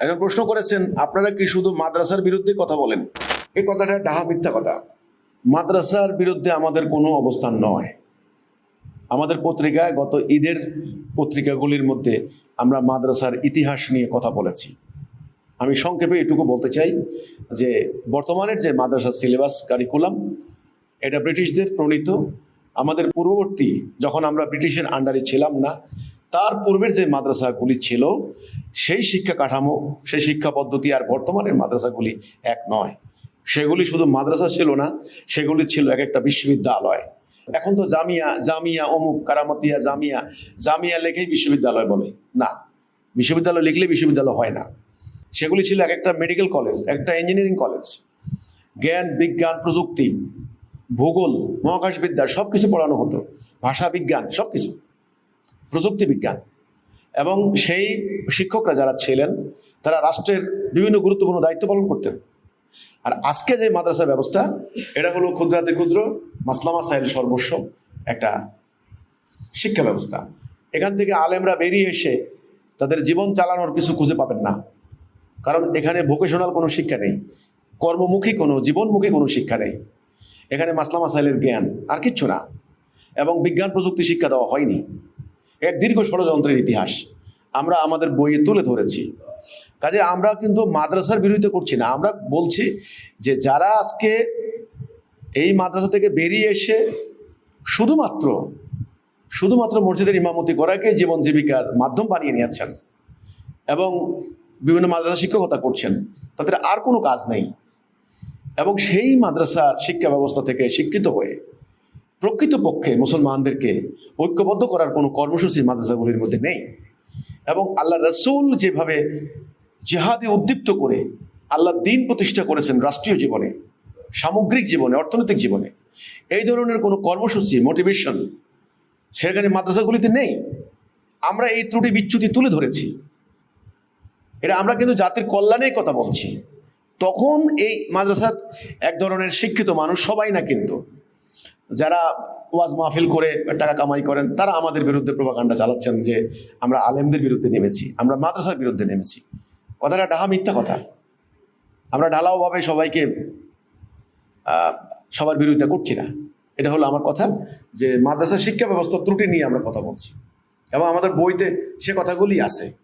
এখন প্রশ্ন করেছেন, আপনারা কি শুধু মাদ্রাসার বিরুদ্ধে কথা বলেন? এই কথাটা ডাহা মিথ্যা কথা। মাদ্রাসার বিরুদ্ধে আমাদের কোনো অবস্থান নয়। আমাদের পত্রিকায় গত ঈদের পত্রিকাগুলির মধ্যে আমরা মাদ্রাসার ইতিহাস নিয়ে কথা বলেছি। আমি সংক্ষেপে এটুকু বলতে চাই যে, বর্তমানের যে মাদ্রাসার সিলেবাস, কারিকুলাম, এটা ব্রিটিশদের প্রণীত। আমাদের পূর্ববর্তী, যখন আমরা ব্রিটিশের আন্ডারে ছিলাম না, তার পূর্বের যে মাদ্রাসাগুলি ছিল সেই শিক্ষা কাঠামো, সেই শিক্ষা পদ্ধতি আর বর্তমানের মাদ্রাসাগুলি এক নয়। সেগুলি শুধু মাদ্রাসা ছিল না, সেগুলি ছিল এক একটা বিশ্ববিদ্যালয়। এখন তো জামিয়া জামিয়া, অমুক, কারামতিয়া, জামিয়া। জামিয়া লেখেই বিশ্ববিদ্যালয় বলে। না, বিশ্ববিদ্যালয় লিখলে বিশ্ববিদ্যালয় হয় না। সেগুলি ছিল এক একটা মেডিকেল কলেজ একটা ইঞ্জিনিয়ারিং কলেজ জ্ঞান, বিজ্ঞান, প্রযুক্তি, ভূগোল মহাকাশ বিদ্যা সব কিছু পড়ানো হতো। ভাষা বিজ্ঞান সব কিছু প্রযুক্তি বিজ্ঞান। এবং সেই শিক্ষকরা যারা ছিলেন, তারা রাষ্ট্রের বিভিন্ন গুরুত্বপূর্ণ দায়িত্ব পালন করতেন। আর আজকে যে মাদ্রাসার ব্যবস্থা, এটা হলো ক্ষুদ্রাতে ক্ষুদ্র, মাসলামা সাহেল সর্বস্ব একটা শিক্ষা ব্যবস্থা। এখান থেকে আলেমরা বেরিয়ে এসে তাদের জীবন চালানোর কিছু খুঁজে পাবেন না। কারণ এখানে ভোকেশনাল কোনো শিক্ষা নেই, কর্মমুখী কোনো, জীবনমুখী কোনো শিক্ষা নেই। এখানে মাসলামা সাহেলের জ্ঞান আর কিচ্ছু না। এবং বিজ্ঞান প্রযুক্তি শিক্ষা দেওয়া হয়নি। এক দীর্ঘ ষড়যন্ত্রের ইতিহাস। আমরা আমাদের বইয়ে তুলে ধরেছি। কাজে আমরা কিন্তু মাদ্রাসার বিরোধিতা করছি না। আমরা বলছি যে যারা আজকে এই মাদ্রাসা থেকে বেরিয়ে এসে শুধুমাত্র শুধুমাত্র মসজিদের ইমামতি করাকে জীবন জীবিকার মাধ্যম বানিয়ে নিয়েছেন এবং বিভিন্ন মাদ্রাসা শিক্ষকতা করছেন, তাদের আর কোনো কাজ নেই। এবং সেই মাদ্রাসার শিক্ষা ব্যবস্থা থেকে শিক্ষিত হয়ে প্রকৃতপক্ষে মুসলমানদেরকে ঐক্যবদ্ধ করার কোনো কর্মসূচি মাদ্রাসাগুলির মধ্যে নেই। এবং আল্লাহ রসুল যেভাবে জেহাদে উদ্দীপ্ত করে আল্লাহ দিন প্রতিষ্ঠা করেছেন রাষ্ট্রীয় জীবনে, সামগ্রিক জীবনে, অর্থনৈতিক জীবনে, এই ধরনের কোনো কর্মসূচি মোটিভেশন সেখানে মাদ্রাসাগুলিতে নেই। আমরা এই ত্রুটি বিচ্যুতি তুলে ধরেছি। এটা আমরা কিন্তু জাতির কল্যাণেই কথা বলছি। তখন এই মাদ্রাসাত এক ধরনের শিক্ষিত মানুষ সবাই না কিন্তু যারা ওয়াজ মাহফিল করে টাকা কামাই করেন, তারা আমাদের বিরুদ্ধে প্রভাকাণ্ডা চালাচ্ছেন যে আমরা আলেমদের বিরুদ্ধে নেমেছি, আমরা মাদ্রাসার বিরুদ্ধে নেমেছি। কথাটা ডাহা মিথ্যা কথা। আমরা ঢালাওভাবে সবাইকে সবার বিরোধিতা করছি না। এটা হলো আমার কথা যে মাদ্রাসার শিক্ষা ব্যবস্থা ত্রুটি নিয়ে আমরা কথা বলছি। এবং আমাদের বইতে সে কথাগুলি আছে।